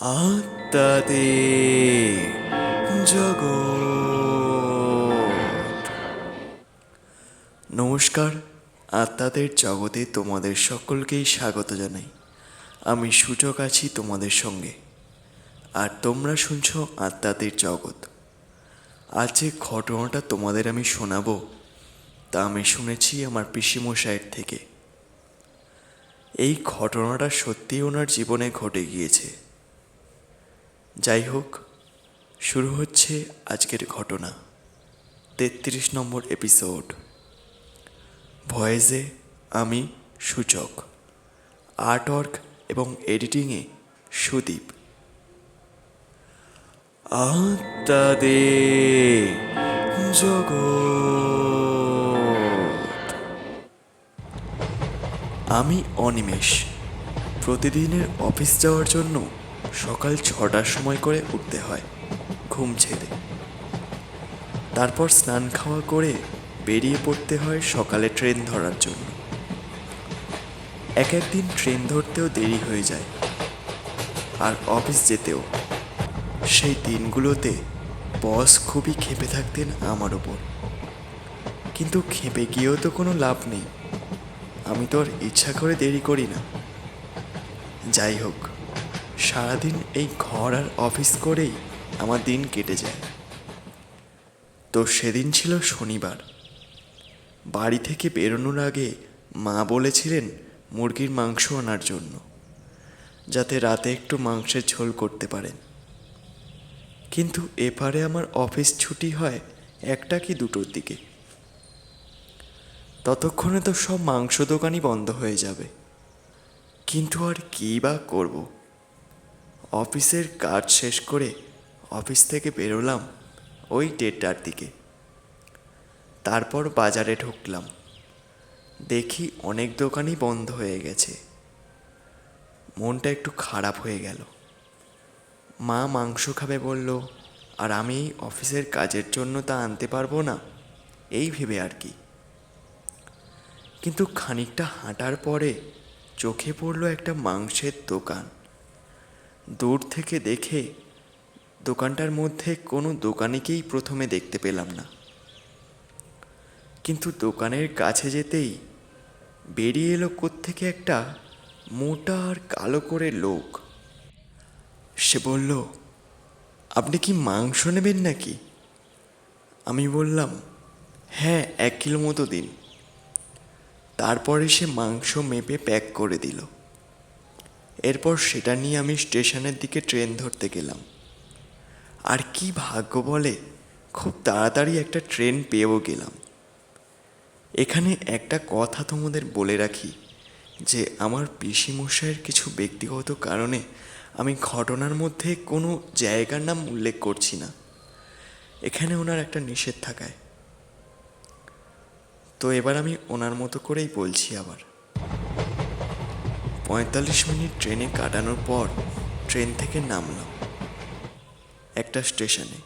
আত্মাদে জগৎ। নমস্কার, আত্মাদের জগতে তোমাদের সকলকেই স্বাগত জানাই। আমি সূচক আছি তোমাদের সঙ্গে। আর তোমরা শুনছো আত্মাদের জগৎ। আজ যে ঘটনাটা তোমাদের আমি শোনাবো, তা আমি শুনেছি আমার পিসিমশাইয়ের থেকে। এই ঘটনাটা সত্যিই ওনার জীবনে ঘটে গিয়েছে। যাই হোক, শুরু হচ্ছে আজকের ঘটনা। তেত্রিশ নম্বর এপিসোড ভয়েসে আমি সূচক। আর্টওয়ার্ক এবং এডিটিংয়ে সুদীপ। আত্মাদে জগৎ। আমি অনিমেষ। প্রতিদিনের অফিস যাওয়ার জন্য সকাল ছটার সময় করে উঠতে হয়, ঘুম ছেড়ে। তারপর স্নান খাওয়া করে বেরিয়ে পড়তে হয় সকালে ট্রেন ধরার জন্য। এক একদিন ট্রেন ধরতেও দেরি হয়ে যায়, আর অফিস যেতেও। সেই দিনগুলোতে বস খুবই খেপে থাকতেন আমার ওপর। কিন্তু খেপে গিয়েও তো কোনো লাভ নেই। আমি তো আর ইচ্ছা করে দেরি করি না। যাই হোক সারাদিন এই ঘর আর অফিস করেই আমার দিন কেটে যায়। তো সেদিন ছিল শনিবার। বাড়ি থেকে বেরোনোর আগে মা বলেছিলেন মুরগির মাংস আনার জন্য, যাতে রাতে একটু মাংসের ঝোল করতে পারেন। কিন্তু এপারে আমার অফিস ছুটি হয় একটা কি দুটোর দিকে। ততক্ষণে তো সব মাংস দোকানই বন্ধ হয়ে যাবে। কিন্তু আর কী বা করব? অফিসের কাজ শেষ করে অফিস থেকে বেরোলাম ওই দেড়টার দিকে। তারপর বাজারে ঢুকলাম। দেখি অনেক দোকানই বন্ধ হয়ে গেছে। মনটা একটু খারাপ হয়ে গেল। মা মাংস খাবে বলল, আর আমি অফিসের কাজের জন্য তা আনতে পারব না? এই ভেবে আর কি। কিন্তু খানিকটা হাঁটার পরে চোখে পড়ল একটা মাংসের দোকান। দূর থেকে দেখে দোকানটার মধ্যে কোনো দোকানিকেই প্রথমে দেখতে পেলাম না। কিন্তু দোকানের কাছে যেতেই বেরিয়ে এলো থেকে একটা মোটা আর কালো করে লোক। সে বলল, আপনি কি মাংস নেবেন নাকি? আমি বললাম হ্যাঁ এক কিলো মতো দিন। তারপরে সে মাংস মেপে প্যাক করে দিল। এরপর সেটা নিয়ে আমি স্টেশনের দিকে ট্রেন ধরতে গেলাম। আর কি ভাগ্য বলে, খুব তাড়াতাড়ি একটা ট্রেন পেয়েও গেলাম। এখানে একটা কথা তোমাদের বলে রাখি, যে আমার পিসিমশাইয়ের কিছু ব্যক্তিগত কারণে আমি ঘটনার মধ্যে কোনো জায়গার নাম উল্লেখ করছি না। এখানে ওনার একটা নিষেধ থাকায়। তো এবার আমি ওনার মতো করেই বলছি আবার। পঁয়তাল্লিশ মিনিট ট্রেনে কাটানোর পর ট্রেন থেকে নামলাম একটা স্টেশনে।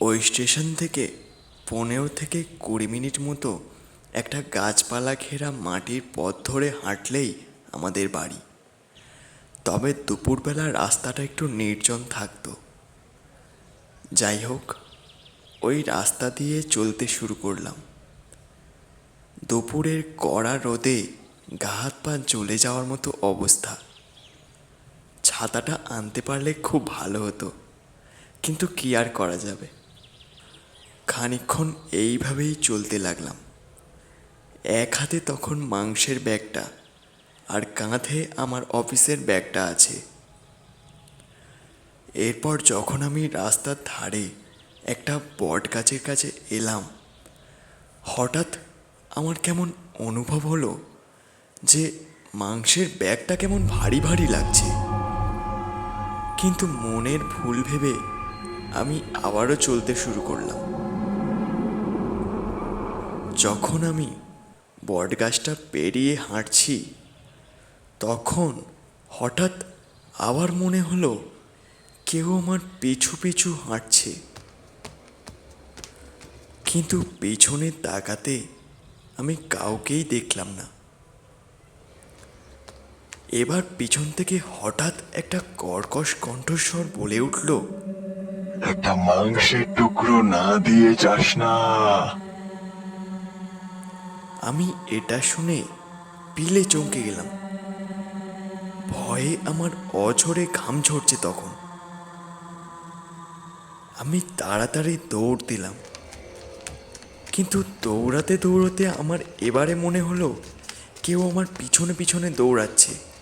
ওই স্টেশন থেকে পনেরো থেকে কুড়ি মিনিট মতো একটা গাছপালা ঘেরা মাটির পথ ধরে হাঁটলেই আমাদের বাড়ি। তবে দুপুরবেলা রাস্তাটা একটু নির্জন থাকতো। যাই হোক, ওই রাস্তা দিয়ে চলতে শুরু করলাম। দুপুরের কড়া রোদে গা হাত পা জ্বলে যাওয়ার মতো অবস্থা। ছাতাটা আনতে পারলে খুব ভালো হতো, কিন্তু কি আর করা যাবে? খানিকক্ষণ এইভাবেই চলতে লাগলাম। এক হাতে তখন মাংসের ব্যাগটা, আর কাঁধে আমার অফিসের ব্যাগটা আছে। এরপর যখন আমি রাস্তার ধারে একটা বট গাছের কাছে এলাম, হঠাৎ আমার কেমন অনুভব হলো। যে মাংসের ব্যাগটা কেমন ভারী ভারী লাগছে। কিন্তু মনের ভুল ভেবে আমি আবারও চলতে শুরু করলাম। যখন আমি বটগাছটা পেরিয়ে হাঁটছি, তখন হঠাৎ আবার মনে হলো কেউ আমার পিছু পিছু হাঁটছে। কিন্তু পেছনে তাকাতে আমি কাউকেই দেখলাম না। এবার পিছন থেকে হঠাৎ একটা কর্কশ কণ্ঠস্বর বলে উঠল একটা মাংসের টুকরো না দিয়ে যাস না। আমি এটা শুনে পিলে চমকে গেলাম। ভয়ে আমার অঝরে ঘাম ঝরছে তখন। আমি তাড়াতাড়ি দৌড় দিলাম। কিন্তু দৌড়াতে দৌড়াতে আমার এবারে মনে হলো কেউ আমার পিছনে পিছনে দৌড়াচ্ছে।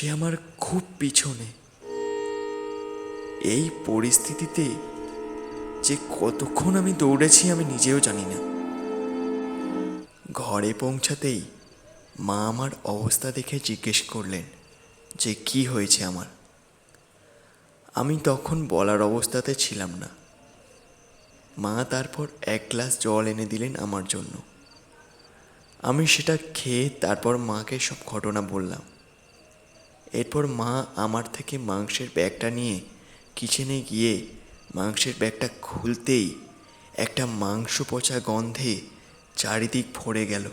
সে আমার খুব পিছনে। এই পরিস্থিতিতে যে কতক্ষণ আমি দৌড়েছি আমি নিজেও জানি না। ঘরে পৌঁছাতেই মা আমার অবস্থা দেখে জিজ্ঞেস করলেন যে কি হয়েছে আমার। আমি তখন বলার অবস্থাতে ছিলাম না। মা তারপর এক গ্লাস জল এনে দিলেন আমার জন্য। আমি সেটা খেয়ে তারপর মাকে সব ঘটনা বললাম। এরপর মা আমার থেকে মাংসের ব্যাগটা নিয়ে কিচেনে গিয়ে মাংসের ব্যাগটা খুলতেই একটা মাংস পচা গন্ধে চারিদিক ভরে গেল।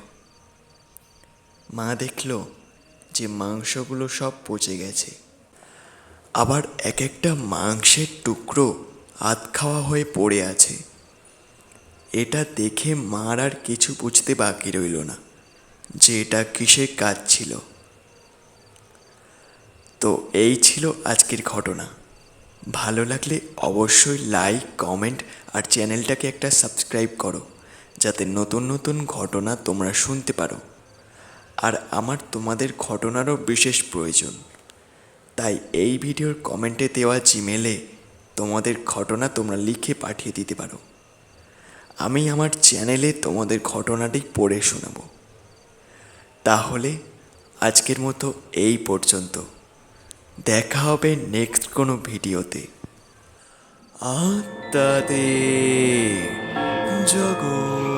মা দেখল যে মাংসগুলো সব পচে গেছে। আবার এক একটা মাংসের টুকরো আধ খাওয়া হয়ে পড়ে আছে। এটা দেখে মার আর কিছু বুঝতে বাকি রইল না, যে এটা কিসের কাজ ছিল। তো এই ছিল আজকের ঘটনা। ভালো লাগলে অবশ্যই লাইক কমেন্ট আর চ্যানেলটাকে একটা সাবস্ক্রাইব করো, যাতে নতুন নতুন ঘটনা তোমরা শুনতে পারো। আর আমার তোমাদের ঘটনারও বিশেষ প্রয়োজন। তাই এই ভিডিওর কমেন্টে দেওয়া জিমেলে তোমাদের ঘটনা তোমরা লিখে পাঠিয়ে দিতে পারো। আমি আমার চ্যানেলে তোমাদের ঘটনাটি পড়ে শোনাবো। তাহলে আজকের মতো এই পর্যন্ত। দেখা হবে নেক্সট কোনো ভিডিওতে। আত্মাতে জগৎ।